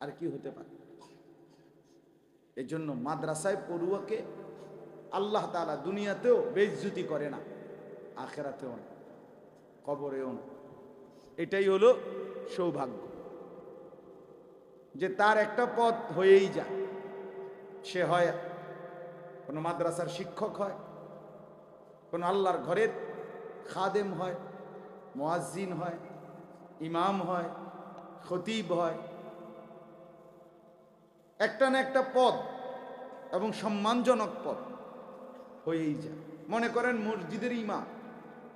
আর কি হতে পারে? এজন্য মাদ্রাসায় পড়ুয়াকে আল্লাহ তালা দুনিয়াতেও বেজ্জুতি করে না, আখেরাতেও না, কবরেও না। এটাই হলো সৌভাগ্য। যে তার একটা পথ হয়েই যায়। সে হয় কোনো মাদ্রাসার শিক্ষক হয়, কোনো আল্লাহর ঘরের খাদেম হয়, মোয়াজ্জিন হয়, ইমাম হয়, খতিব হয় একটা না একটা পদ এবং সম্মানজনক পদ। হয়েই যায় মনে করেন মসজিদের ইমাম,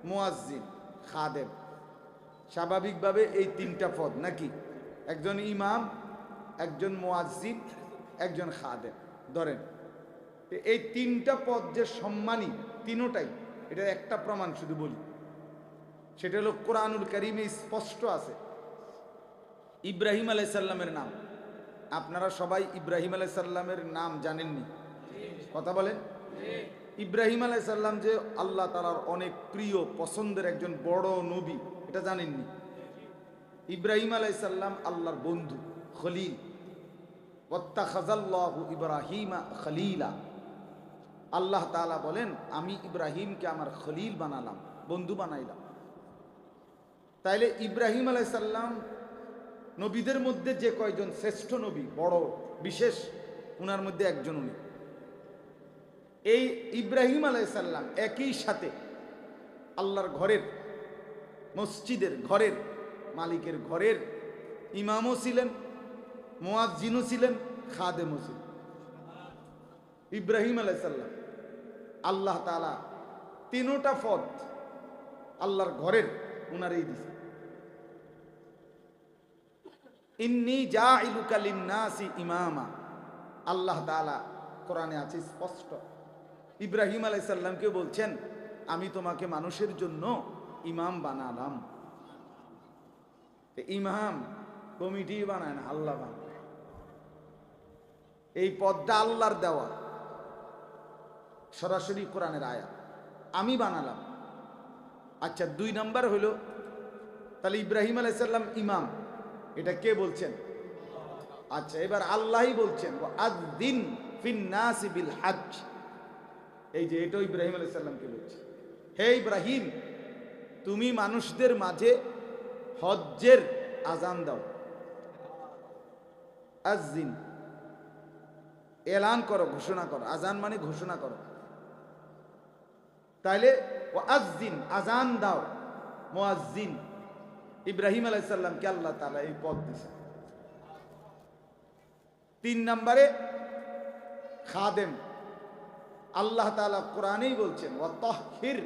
মোয়াজ্জিন, খাদেম। স্বাভাবিকভাবে এই তিনটা পদ নাকি? একজন ইমাম, একজন মোয়াজ্জিন, একজন খাদেম। ধরেন এই তিনটা পদ যে সম্মানী, তিনোটাই এটা একটা প্রমাণ শুধু বলি। সেটা হলো কোরআনুল করিমে স্পষ্ট আছে। ইব্রাহিম আলাইসাল্লামের নাম। আপনারা সবাই ইব্রাহিম আলাইসাল্লামের নাম জানেননি। কথা বলেন? ইব্রাহিম আলাইসাল্লাম যে আল্লাহ তালার অনেক প্রিয়, পছন্দের একজন বড় নবী, এটা জানেননি? ইব্রাহিম আলাইসাল্লাম আল্লাহর বন্ধু, খলিল। ওত্তা খাজাল্লাহু ইব্রাহিমা খলিলা। আল্লাহ তাআলা বলেন, আমি ইব্রাহিমকে আমার খলিল বানালাম, বন্ধু বানাইলাম। তাইলে ইব্রাহিম আলাইসাল্লাম নবীদের মধ্যে যে কয়জন শ্রেষ্ঠ নবী, বড়, বিশেষ, উনার মধ্যে একজন উনি। এই ইব্রাহিম আলাইসাল্লাম একই সাথে আল্লাহর ঘরের, মসজিদের ঘরের, মালিকের ঘরের ইমামও ছিলেন, মোয়াজ্জিনও ছিলেন, খাদেমও ছিলেন। ইব্রাহিম আলাইসাল্লাম আল্লাহ তালা তিনোটা পদ আল্লাহর ঘরের উনারই দিছে ইন্নি যা ইলুকালিনাসি ইমামা। আল্লাহ তালা কোরআনে আছে স্পষ্ট। ইব্রাহিম আলাইসাল্লামকে বলছেন, আমি তোমাকে মানুষের জন্য ইমাম বানালাম। ইমাম কমিটি বানায় না, আল্লাহ এই পদটা আল্লাহর দেওয়া। সরাসরি কোরআনের আয়া আমি বানালাম। আচ্ছা দুই নাম্বার হলো তাহলে ইব্রাহিম আলাইসাল্লাম ইমাম। এটা কে বলছেন? আচ্ছা এবার আল্লাহই বলছেন আজ দিন ফিন্নাসি বিল হাজ এই যে এটাও ইব্রাহিম আলাইসাল্লামকে বলছে? হে ইব্রাহিম, তুমি মানুষদের মাঝে হজ্জের আজান দাও। আজদিন এলান করো, ঘোষণা করো। আজান মানে ঘোষণা করো। তাইলে ও আজদিন আজান দাও, মোয়াজ্জিন। ইব্রাহিম আলাইসাল্লামকে আল্লাহ তালা এই পদ দিছে? তিন নম্বরে খাদেম। আল্লাহ তালা কোরআনেই বলছেন ও তহির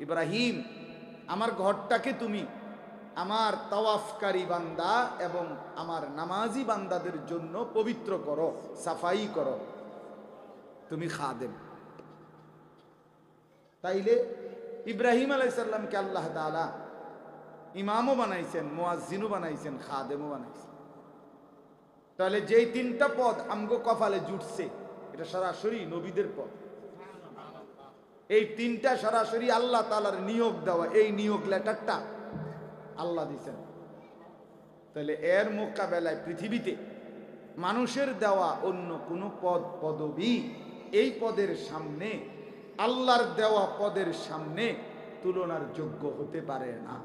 ইব্রাহিম, আমার ঘরটাকে তুমি আমার তাওয়াফকারী বান্দা এবং আমার নামাজি বান্দাদের জন্য পবিত্র করো, সাফাই করো। তুমি খাদেম। তাইলে ইব্রাহিম আলাইসাল্লামকে আল্লাহ তালা ইমামও বানাইছেন মোয়াজিনও বানাইছেন, খাদেমও বানাইছেন। তাহলে যেই তিনটা পদ আমগো কপালে জুটছে, এটা সরাসরি নবীদের পদ। এই তিনটা সরাসরি আল্লাহ তালার নিয়োগ দেওয়া, এই নিয়োগ লেটারটা আল্লাহ দিছেন। তাহলে এর মোকাবেলায় পৃথিবীতে মানুষের দেওয়া অন্য কোনো পদ, পদবি এই পদের সামনে আল্লাহর দেওয়া পদের সামনে তুলনার যোগ্য হতে পারে না।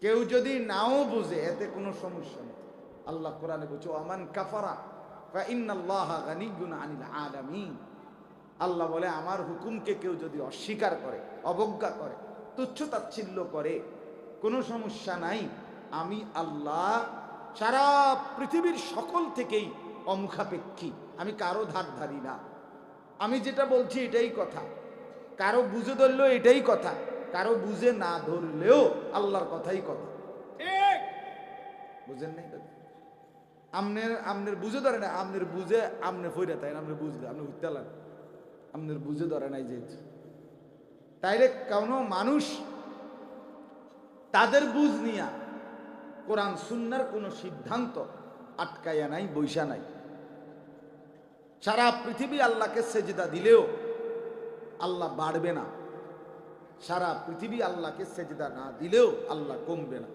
কেউ যদি নাও বুঝে, এতে কোনো সমস্যা নেই। আল্লাহ কোরআনে বলছে আমান কাফারা আল্লাহ বলে, আমার হুকুমকে কেউ যদি অস্বীকার করে, অবজ্ঞা করে, তুচ্ছ তাচ্ছিল্য করে, কোনো সমস্যা নাই। আমি আল্লাহ সারা পৃথিবীর সকল থেকেই অমুখাপেক্ষী। আমি কারও ধার ধারি না। আমি যেটা বলছি এটাই কথা। কারও বুঝে ধরলেও এটাই কথা। কারও বুঝে না ধরলেও আল্লাহর কথাই কথা। বুঝেন নাই কথা? আমনের আমনের বুঝে ধরে না আমনের বুঝে আমনে ফইরা তাই আমনে বুঝলে আপনি উঠতে লাগ আমনের বুঝে ধরে নাই যেহেতু তাইলে কোনো মানুষ তাদের বুঝ নিয়া কোরআন সুন্নার কোনো সিদ্ধান্ত আটকাইয়া নাই বৈশা নাই। সারা পৃথিবী আল্লাহকে সেজদা দিলেও আল্লাহ বাড়বে না। সারা পৃথিবী আল্লাহকে সেজদা না দিলেও আল্লাহ কমবে না।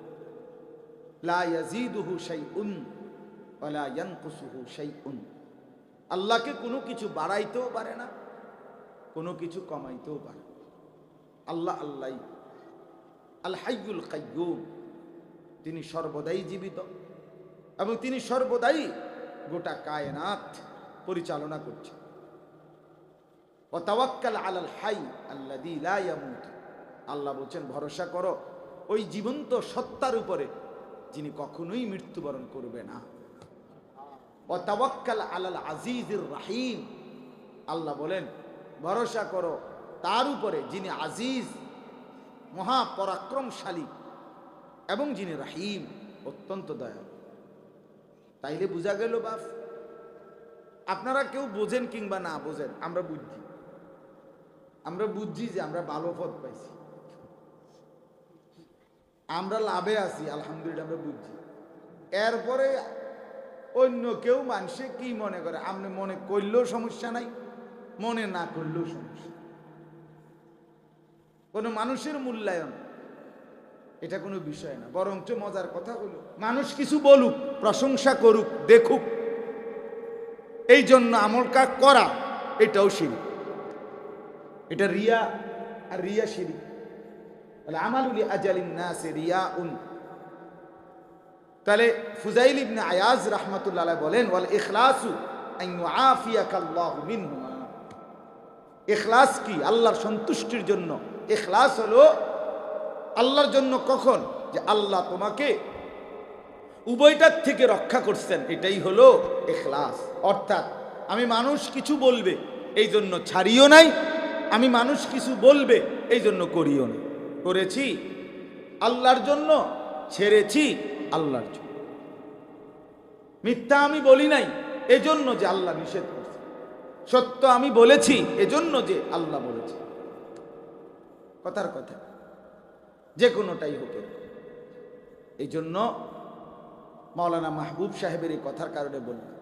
আল্লাহকে কোনো কিছু বাড়াইতেও পারে না, কোনো কিছু কমাইতেও পারে আল্লাহ আল্লাহ আল হাইয়ুল কাইয়ুম, তিনি সর্বদাই জীবিত এবং তিনি সর্বদাই গোটা কায়নাত পরিচালনা করছে। আল্লাহ বলছেন, ভরসা করো, ওই জীবন্ত সত্তার উপরে, যিনি কখনোই মৃত্যুবরণ করবে না। ও তাওয়াক্কাল আলাল আজিজুর রাহিম। আল্লাহ বলেন, ভরসা করো, তার উপরে যিনি আজিজ মহাপরাক্রমশালী এবং যিনি রাহিম, অত্যন্ত দয়ালু। তাইলে বোঝা গেল বাপ আপনারা কেউ বোঝেন কিংবা না বোঝেন, আমরা বুঝছি। আমরা বুঝছি যে আমরা ভালো পথ পাইছি। আমরা লাভে আছি, আলহামদুলিল্লাহ আমরা বুঝছি। এরপরে অন্য কেউ মানুষে কি মনে করে? আপনি মনে করলেও সমস্যা নাই, মনে না করলেও সমস্যা। কোনো মানুষের মূল্যায়ন, এটা কোনো বিষয় না, বরঞ্চ মজার কথা হলো, মানুষ কিছু বলুক, প্রশংসা করুক, দেখুক। এই জন্য আমলটা করা, এটাও সিঁড়ি এটা রিয়া আর রিয়া সিঁড়ি তাহলে আমালুলি আজালিন নাসে রিয়া উন তাহলে ফুজাইল ইবনে আয়াজ রাহমাতুল্লাহ বলেন, ওয়াল ইখলাসু আন ইউআফিয়াকাল্লাহু মিনহুমা ইখলাস কি? আল্লাহর সন্তুষ্টির জন্য। ইখলাস হলো আল্লাহর জন্য কখন? যে আল্লাহ তোমাকে উভয়টার থেকে রক্ষা করছেন। এটাই হলো এখলাস। অর্থাৎ আমি মানুষ কিছু বলবে, এই জন্য ছাড়িও নাই। আমি মানুষ কিছু বলবে, এই জন্য করিও না করেছি আল্লাহর জন্য, ছেড়েছি আল্লাহর জন্য। মিথ্যা আমি বলি নাই, এজন্য যে আল্লাহ নিষেধ করছে। সত্য আমি বলেছি, এজন্য যে আল্লাহ বলেছে। কথার কথা, যে কোনোটাই হোক এই জন্য মাওলানা মাহবুব সাহেবের এই কথার কারণে বললাম